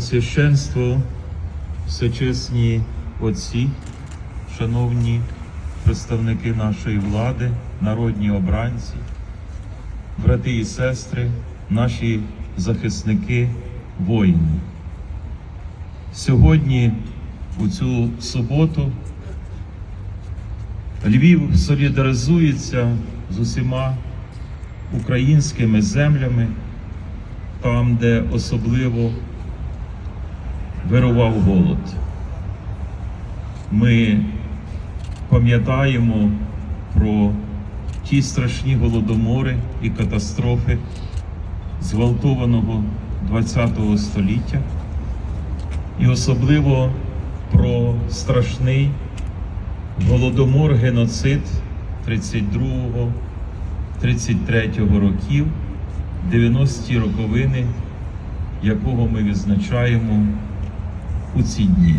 Священство, всечесні отці, шановні представники нашої влади, народні обранці, брати і сестри, наші захисники, воїни. Сьогодні, у цю суботу, Львів солідаризується з усіма українськими землями, там, де особливо вирував голод. Ми пам'ятаємо про ті страшні голодомори і катастрофи зґвалтованого ХХ століття, і особливо про страшний голодомор геноцид 32-33 років, 90-ті роковини, якого ми відзначаємо у ці дні.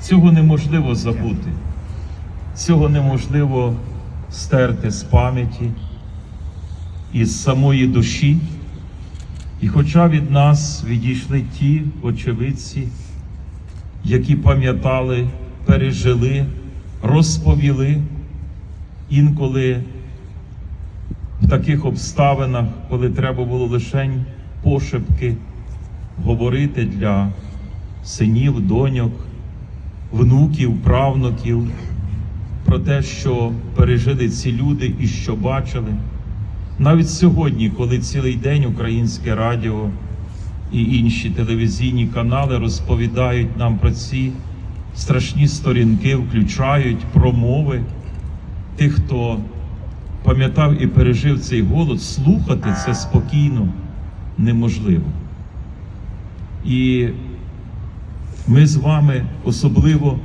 Цього неможливо забути, цього неможливо стерти з пам'яті із самої душі. І хоча від нас відійшли ті очевидці, які пам'ятали, пережили, розповіли інколи в таких обставинах, коли треба було лише пошепки говорити для синів, доньок, внуків, правнуків про те, що пережили ці люди і що бачили. Навіть сьогодні, коли цілий день українське радіо і інші телевізійні канали розповідають нам про ці страшні сторінки, включають промови тих, хто пам'ятав і пережив цей голод, слухати це спокійно неможливо. І ми з вами особливо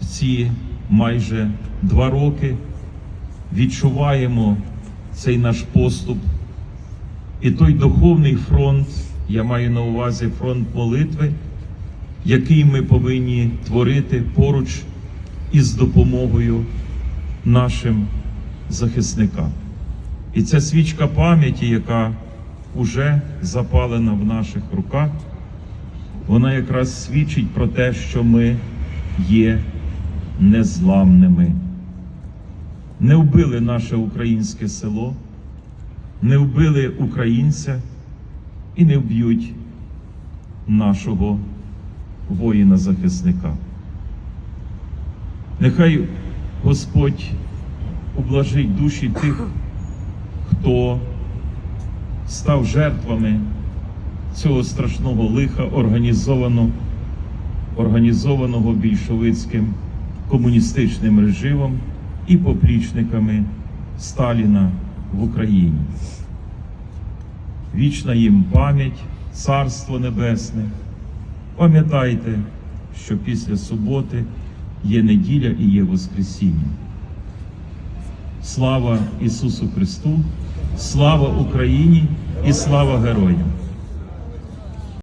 в ці майже два роки відчуваємо цей наш поступ і той духовний фронт, я маю на увазі фронт молитви, який ми повинні творити поруч із допомогою нашим захисникам. І ця свічка пам'яті, яка уже запалена в наших руках, вона якраз свідчить про те, що ми є незламними. Не вбили наше українське село, не вбили українця і не вб'ють нашого воїна-захисника. Нехай Господь ублажить душі тих, хто став жертвами цього страшного лиха, організовано, організованого більшовицьким комуністичним режимом і поплічниками Сталіна в Україні. Вічна їм пам'ять, Царство Небесне. Пам'ятайте, що після суботи є неділя і є Воскресіння. Слава Ісусу Христу, слава Україні і слава героям!